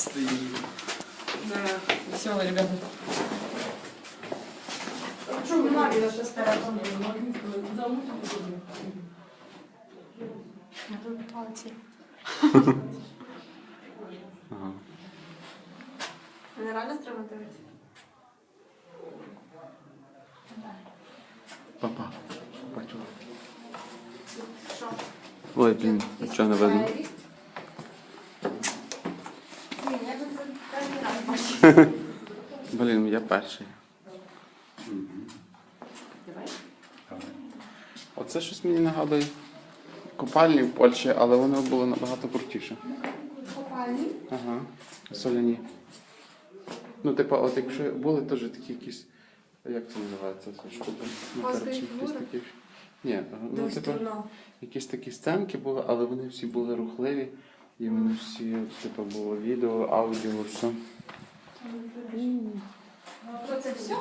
стоїть. Да, веселые ребята. Чому не мабі що стара? Я тут палці. Ага. Реально? Папа. Що? Ой, блін, нічого не видно. Ні, я тут це перший раз бачу. Блін, я перший. Оце щось мені нагадує купальні в Польщі, але воно було набагато крутіше. Копальні. Ага. Соляні. Ну, типу, от якщо були теж такі якісь. Як це називається? Це? Ну, коротше, якісь такі. Ні, ну, типу, якісь такі сценки були, але вони всі були рухливі. І вони всі, типу, було відео, аудіо, все. Що це все?